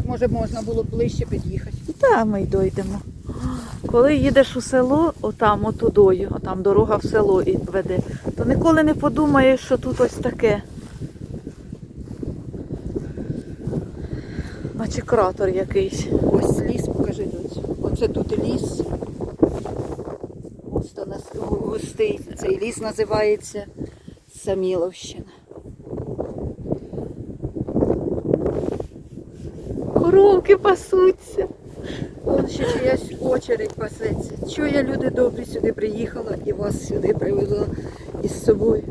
Так може можна було ближче під'їхати. Та ми й дойдемо. Коли їдеш у село, отам, отудою, отам дорога в село і веде, то ніколи не подумаєш, що тут ось таке. Наче кратер якийсь. Ось ліс, покажи доцю. Оце тут ліс. Густо густий. Цей ліс називається Саміловщина. Коровки пасуться. Ще чиясь очередь пасеться. Чого я люди добрі сюди приїхала і вас сюди привезла із собою.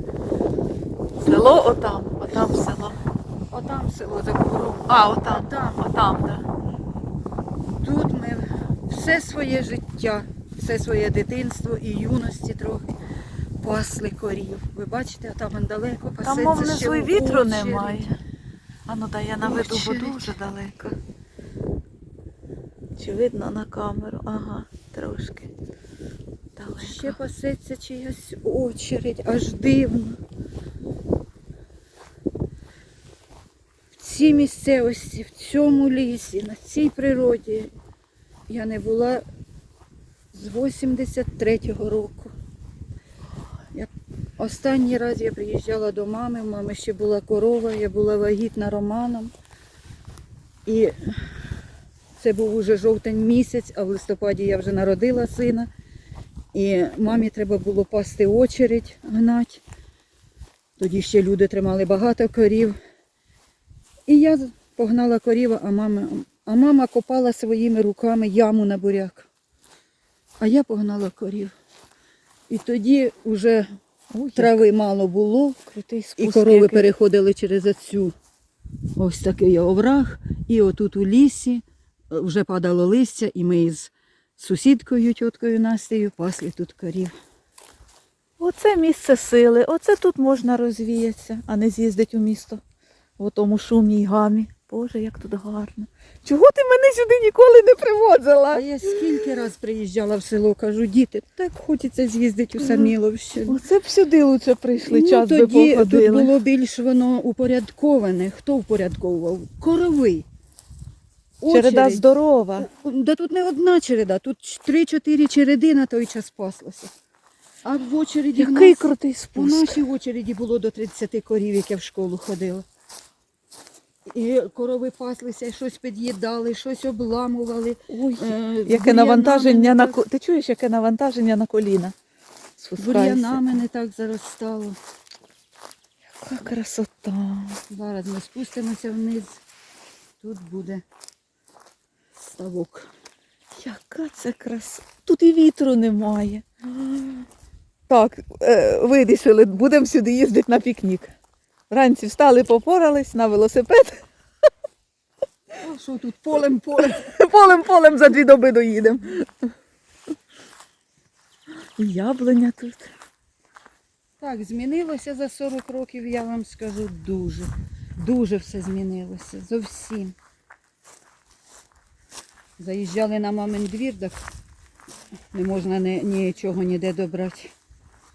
Село отам, отам село. Отам село за Кугором. А, отам, Там. отам, да. Тут ми все своє життя, все своє дитинство і юності трохи пасли корів. Ви бачите, а там далеко пасеться Там, мов внизу вітру немає. А ну дай я наведу, бо дуже далеко. Чи видно на камеру? Ага, трошки. Далеко. Ще пасеться чиясь очередь, аж дивно. В цій місцевості, в цьому лісі, на цій природі я не була з 83-го року. Останній раз я приїжджала до мами, в мами ще була корова, я була вагітна Романом. І це був уже жовтень місяць, а в листопаді я вже народила сина. І мамі треба було пасти очередь гнать. Тоді ще люди тримали багато корів. І я погнала корів, а мама, а мама копала своїми руками яму на буряк. А я погнала корів. І тоді вже Ой, трави мало було, крутий і корови який. переходили через оцю ось такий овраг. І отут у лісі вже падало листя, і ми із сусідкою, тіткою Настею, пасли тут корів. Оце місце сили, оце тут можна розвіятися, а не з'їздити у місто в тому шумі й гамі. Боже, як тут гарно. Чого ти мене сюди ніколи не А привозила? я скільки раз приїжджала в село, кажу, діти, так хочеться з'їздити у Саміловщину. Оце б сюди лучше прийшли, Ну, час би тоді тут було більш воно упорядковане. Хто впорядковував? Корови. Череда Очередь. здорова. Да тут не одна череда, тут 3-4 череди на той час паслося. А в очереді в Який нас, крутий у спуск. нашій очереді було до 30 корів, як я в школу ходила. І корови паслися, щось під'їдали, щось обламували. Ой, Е, яке бур'янами навантаження не на так- ко- Ти чуєш, яке навантаження на коліна? Спускається. бур'янами не так заростало. Яка красота. Зараз ми спустимося вниз. Тут буде ставок. Яка це краса. Тут і вітру немає. Так, е, вирішили, будемо сюди їздити на пікнік. Вранці встали, попорались на велосипед. Що тут полем полем. Полем-полем за дві доби доїдемо. І Яблуня тут. Так, змінилося за 40 років, я вам скажу, дуже. Дуже все змінилося. Зовсім. Заїжджали на мамин двір, так не можна ні, нічого ніде добрати.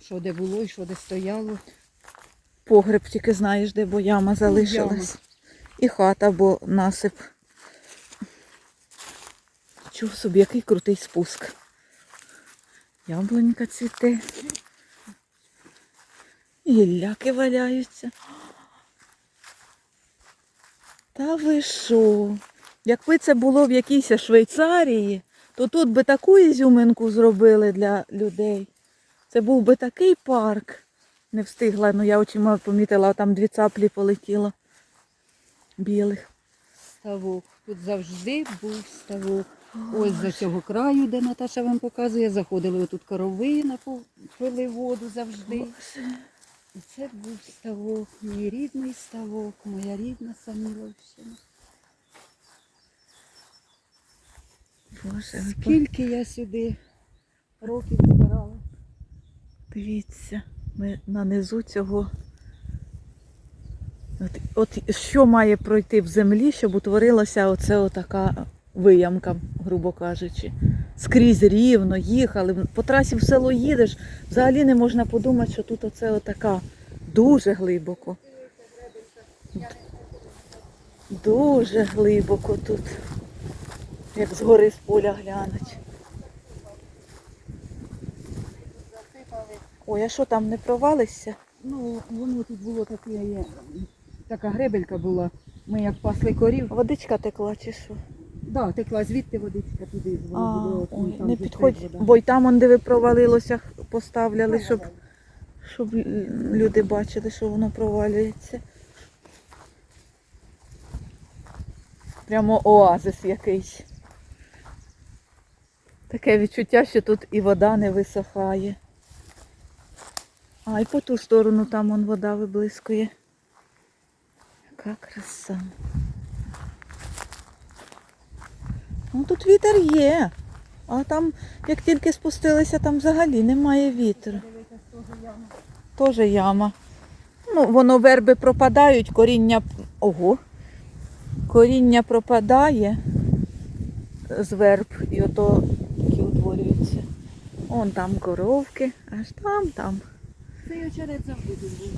Що де було і що де стояло. Погреб тільки знаєш, де бо яма залишилась. І хата, бо насип. Чув собі, який крутий спуск. Яблунька цвіте. Гілляки валяються. Та ви що? Якби це було в якійсь Швейцарії, то тут би таку ізюминку зробили для людей. Це був би такий парк. Не встигла, ну я очима помітила, там дві цаплі полетіло. Білих. Ставок. Тут завжди був ставок. Ось за цього краю, де Наташа вам показує, заходили отут корови, пили воду завжди. І це був ставок, мій рідний ставок, моя рідна Саміловщина. Боже, Скільки я сюди років збирала. Дивіться, ми на низу цього. От, от що має пройти в землі, щоб утворилася оце отака виямка, грубо кажучи. Скрізь рівно, їхали. По трасі в село їдеш, взагалі не можна подумати, що тут оце отака дуже глибоко. Дуже глибоко тут. Як згори з поля глянуть. Ой, а що там не провалишся? Ну, воно тут було таке, є, така гребелька була. Ми як пасли корів. Водичка текла чи що? Да, текла звідти водичка туди. А, воно було, там не підходь, вода. бо й там, он, де ви провалилося, поставляли, щоб, щоб люди бачили, що воно провалюється. Прямо оазис якийсь. Таке відчуття, що тут і вода не висохає. А, і по ту сторону там он вода виблискує. Яка краса. Ну тут вітер є. А там, як тільки спустилися, там взагалі немає вітру. Теж яма. Ну, воно верби пропадають, коріння. Ого. Коріння пропадає з верб і ото. Вон там коровки, аж там, там. Цей очерет завжди тут був.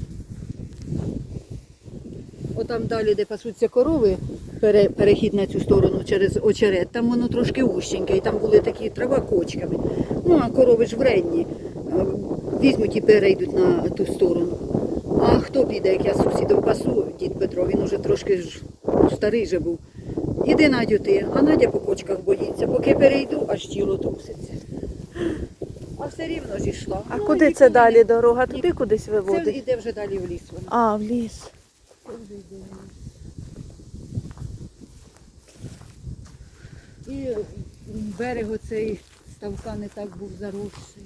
Отам далі, де пасуться корови, пере- перехід на цю сторону через очерет, там воно трошки ущеньке, і там були такі трава кочками. Ну, а корови ж вредні. Е, Візьмуть і перейдуть на ту сторону. А хто піде, як я з сусідом пасу, дід Петро, він уже трошки ж старий же був. Іди, Надю, ти, а Надя по кочках боїться. Поки перейду, аж тіло труситься. Все рівно ж. А Ну, куди це далі дорога? Туди кудись Це йде вже далі в ліс. Воно. А, в ліс. І берег оцей ставка не так був заросший.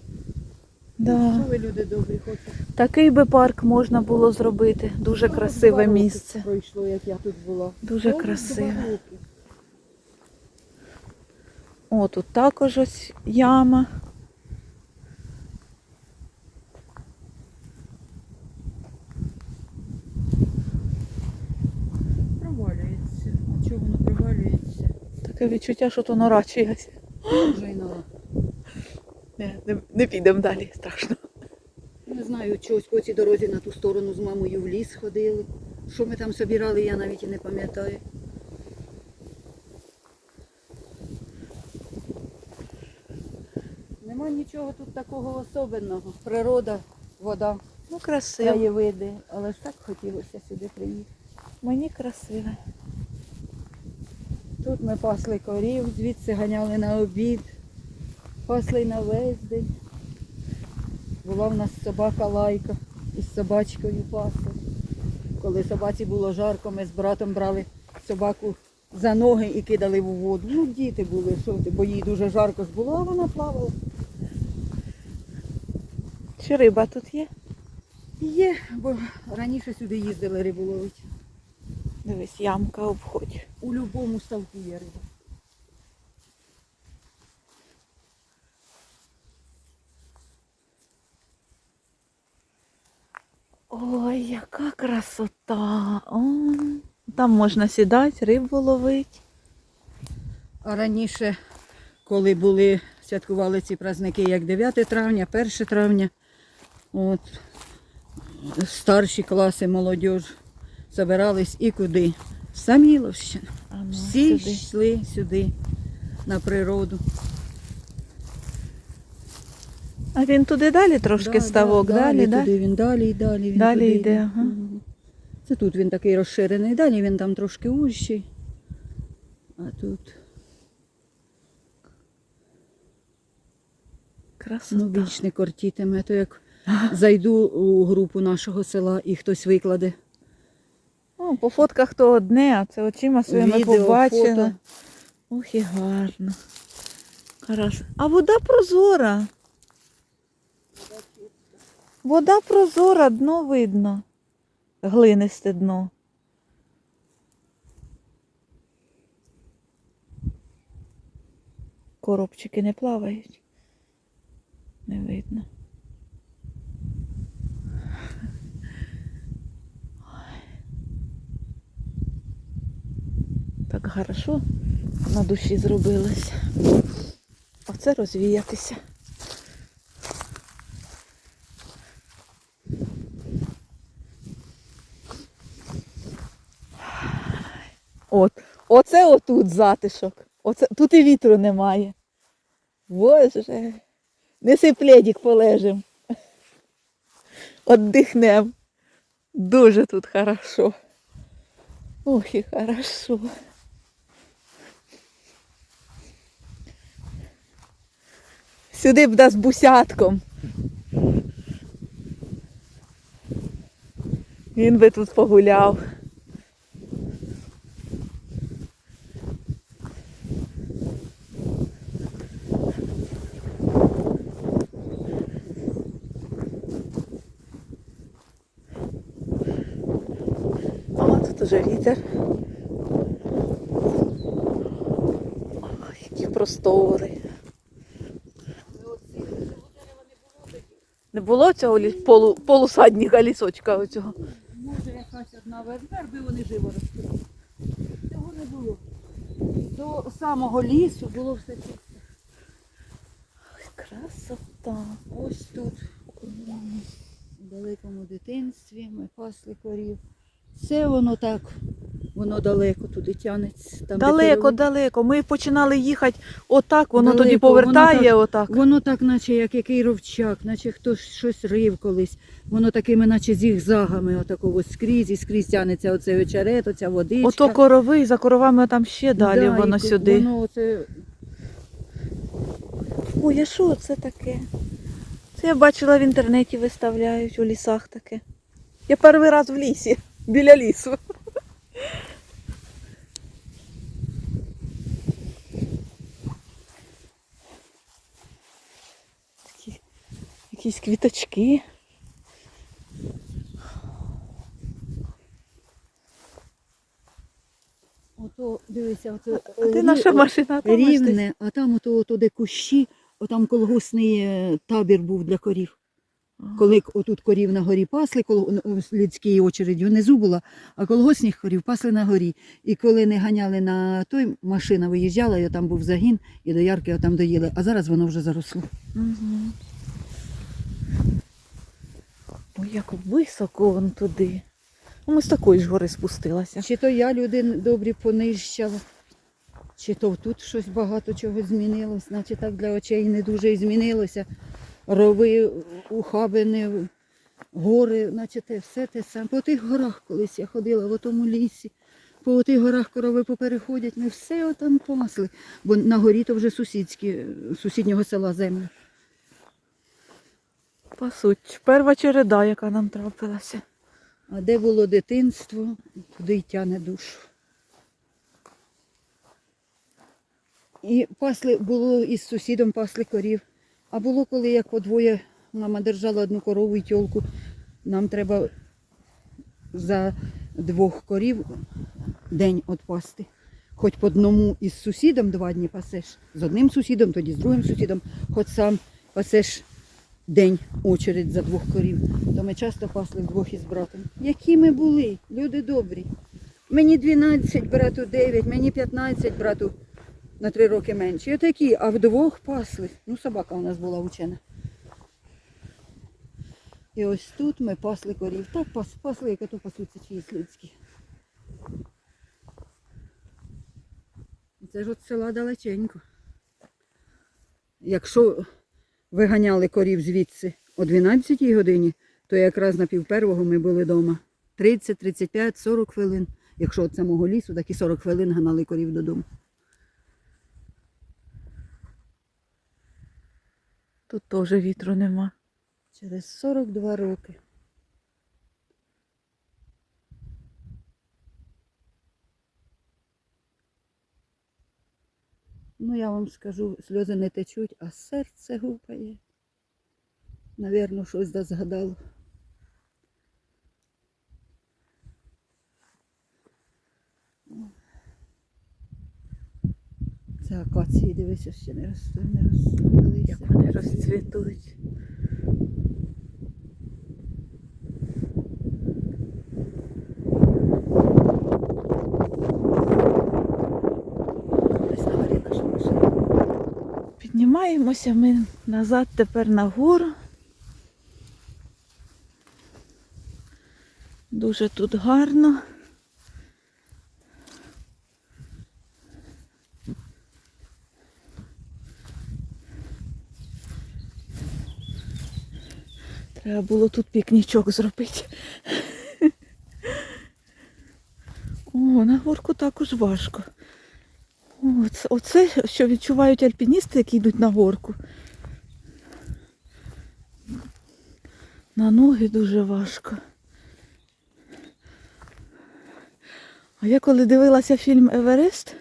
Да. Що ви люди добрі хочете? Такий би парк можна було зробити. Дуже Ну, красиве два роки місце. Пройшло, як я тут була. Дуже два красиве. роки. О, тут також ось яма. Провалюється. А чого воно провалюється? Таке відчуття, що то нора чиясь. Вже й нова. Не, не, не підемо далі, страшно. Не знаю, чогось по цій дорозі на ту сторону з мамою в ліс ходили. Що ми там собирали, я навіть і не пам'ятаю. Нема нічого тут такого особенного. Природа, вода, Ну, красиво. краєвиди. Але ж так хотілося сюди приїхати. Мені красиве. Тут ми пасли корів, звідси ганяли на обід, пасли на весь день. Була в нас собака лайка із собачкою пасли. Коли собаці було жарко, ми з братом брали собаку за ноги і кидали в воду. Ну, діти були, що ти, бо їй дуже жарко ж було, а вона плавала. Чи риба тут є? Є, бо раніше сюди їздили рибу ловити. Дивись, ямка обходь. У будь-якому ставку є риба. Ой, яка красота. О, там можна сідати, рибу ловити. А раніше, коли були, святкували ці праздники, як 9 травня, 1 травня, от, старші класи, молодь збирались і куди? В Саміловщину. Ну, Всі сюди. йшли сюди, на природу. А він туди далі трошки Да, ставок, да, далі, далі, да? туди він далі і далі. Він Далі туди йде, ага. Мгм. Це тут він такий розширений, далі він там трошки ущий. А тут Красота. ну, більш не кортітиме. То як зайду у групу нашого села і хтось викладе. О, по фотках то одне, а це очима своїми Відео, побачила. фото. Ох і гарно. Хорошо. А вода прозора. Вода прозора, дно видно. Глинисте дно. Коробчики не плавають. Не видно. Хорошо на душі зробилось. Оце розвіятися. От. Оце отут затишок. Оце, тут і вітру немає. Боже. Неси пледік полежим. Отдихнем. Дуже тут хорошо. Ох і хорошо. Сюди б да з бусятком. Він би тут погуляв. О, тут уже вітер. Ой, які простори. Не було цього лі- полу, полусадника лісочка оцього. Може якась одна верби вони живо ростуть. Цього не було. До самого лісу було все чисто. Ой, красота. Ось тут, у далекому дитинстві, ми пасли корів. Це воно так, воно далеко туди тянеться. Там, Далеко, далеко. Ми починали їхати отак, воно тоді Далеко, воно повертає отак. Воно так, наче як який ровчак, наче хтось щось рив колись. Воно такими, наче зігзагами, отако ось скрізь, і скрізь тянеться оцей очерет, оця водичка. Ото корови, за коровами там ще далі Да, воно і сюди. Воно оце Ой, а що це таке? Це я бачила в інтернеті виставляють у лісах таке. Я перший раз в лісі, біля лісу. Якісь квіточки. Ото, дивися, ото А де рів- наша машина? Там рівне, а там ото, ото де кущі, отам колгоспний е, табір був для корів. Ага. Коли отут корів на горі пасли, коли ну, людській очередь внизу була, а колгоспних корів пасли на горі. І коли не ганяли на той, машина виїжджала, і там був загін, і до ярки там доїли. А зараз воно вже заросло. Угу. Ой, як високо вон туди. Ну, Ми з такої ж гори спустилася. Чи то я люди добрі понищала, чи то тут щось багато чого змінилось, значить так для очей не дуже і змінилося. Рови, ухабини, гори, наче те все те саме. По тих горах колись я ходила, в тому лісі. По тих горах корови попереходять, ми все отам пасли. Бо на горі то вже сусідські, сусіднього села земля. По суті, перша череда, яка нам трапилася. А де було дитинство, туди й тяне душу. І пасли, було із сусідом пасли корів. А було коли як по двоє мама держала одну корову і тьолку. Нам треба за двох корів день отпасти. Хоч по одному із сусідом два дні пасеш. З одним сусідом, тоді з другим сусідом, хоч сам пасеш день очередь за двох корів. То ми часто пасли вдвох із братом. Які ми були, люди добрі. Мені 12, брату 9, мені 15, брату на 3 роки менше. І отакі, а вдвох пасли. Ну, собака у нас була учена. І ось тут ми пасли корів. Так пас, пасли, як ото пасуться чиїсь людські. Це ж от села далеченько. Якщо виганяли корів звідси о 12 годині, то якраз на пів первого ми були вдома. 30, 35, 40 хвилин. Якщо від самого лісу, так і 40 хвилин ганали корів додому. Тут теж вітру нема. Через 42 роки. Ну, я вам скажу, сльози не течуть, а серце гупає. Навірно, щось да згадало. Це акації, дивися, ще не розсадилися. Як вони розцвітуть. Піднімаємося ми назад тепер на гору. Дуже тут гарно. Треба було тут пікнічок зробити. О, на горку також важко. О, це, оце, що відчувають альпіністи, які йдуть на горку. На ноги дуже важко. А я коли дивилася фільм Еверест,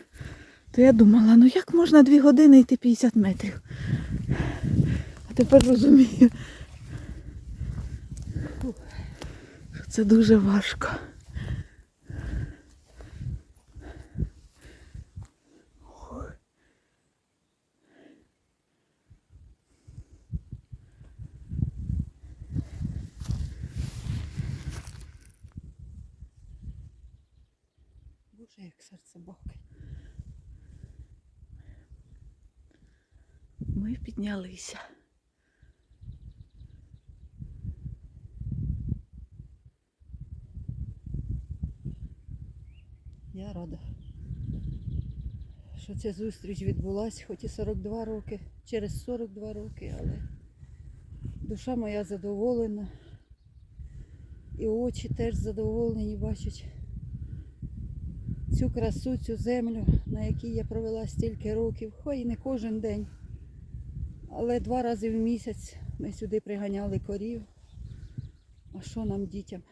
то я думала, ну як можна дві години йти 50 метрів? А тепер розумію, що це дуже важко. Серце бахкає. Ми піднялися. Я рада, що ця зустріч відбулася, хоч і 42 роки, через 42 роки, але душа моя задоволена. І очі теж задоволені бачать цю красу, цю землю, на якій я провела стільки років, хай і не кожен день. Але два рази в місяць ми сюди приганяли корів. А що нам дітям?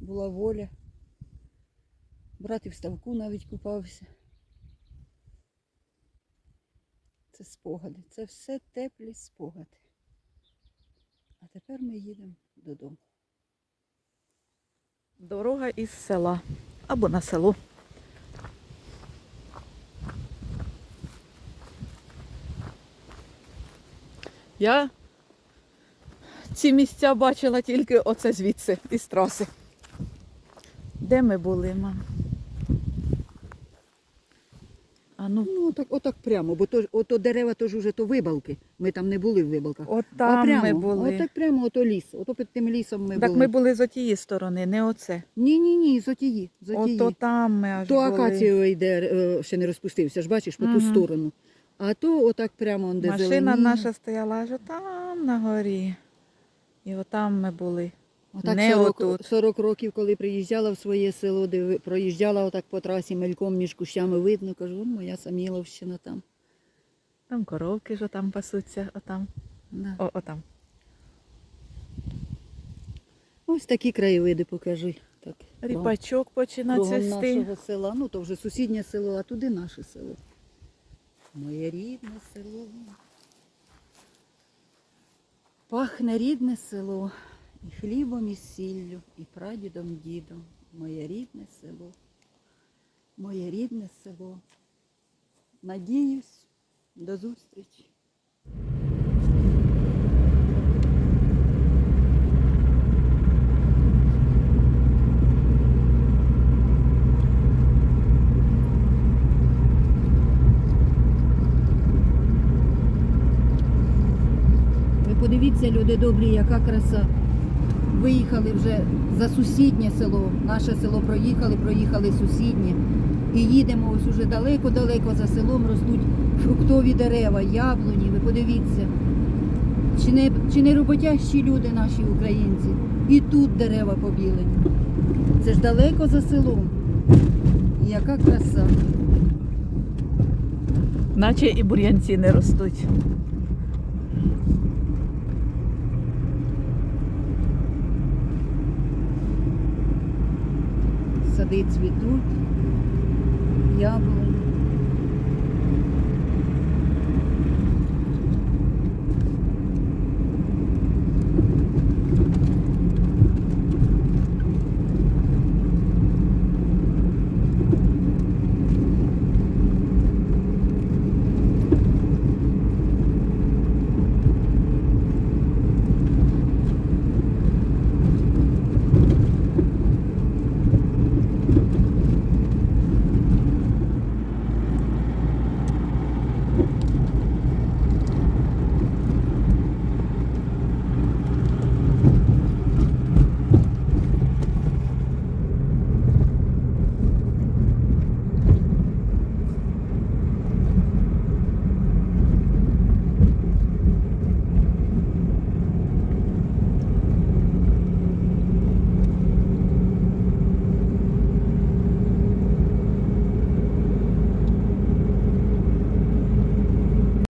Була воля. Брат і в ставку навіть купався. Це спогади. Це все теплі спогади. А тепер ми їдемо додому. Дорога із села або на село. Я ці місця бачила тільки оце звідси, із траси. Де ми були, мам? А ну, Ну, так, отак прямо, бо то, ото дерева то ж уже то вибалки. Ми там не були в вибалках. от а там прямо, ми були. Отак прямо ото ліс. Ото під тим лісом ми так були. ми були з отієї сторони, не оце. Ні, ні, ні, з отії. З отії. Ото там ми аж То були. акація йде, е, ще не розпустився, ж бачиш, по ту сторону. А то отак прямо он де Машина зеленіє. наша стояла аж там на горі. І отам ми були. Отак Не 40, отут. 40 років, коли приїжджала в своє село, де проїжджала отак по трасі, мельком між кущами видно, кажу, «Вон моя Саміловщина там. Там коровки ж там пасуться, отам. Да. О, отам. Ось такі краєвиди покажи. Так, Ріпачок починає кругом цвісти. нашого села. Ну, то вже сусіднє село, а туди наше село. Моє рідне село. Пахне рідне село і хлібом, і сіллю, і прадідом, дідом. Моє рідне село. Моє рідне село. Надіюсь, до зустрічі. Подивіться, люди добрі, яка краса. Виїхали вже за сусіднє село. Наше село проїхали, проїхали сусіднє. І їдемо ось уже далеко-далеко за селом ростуть фруктові дерева, яблуні. Ви подивіться. Чи не, чи не роботящі люди наші українці? І тут дерева побілені. Це ж далеко за селом. Яка краса. Наче і бур'янці не ростуть. Сади цвітуть, яблуні.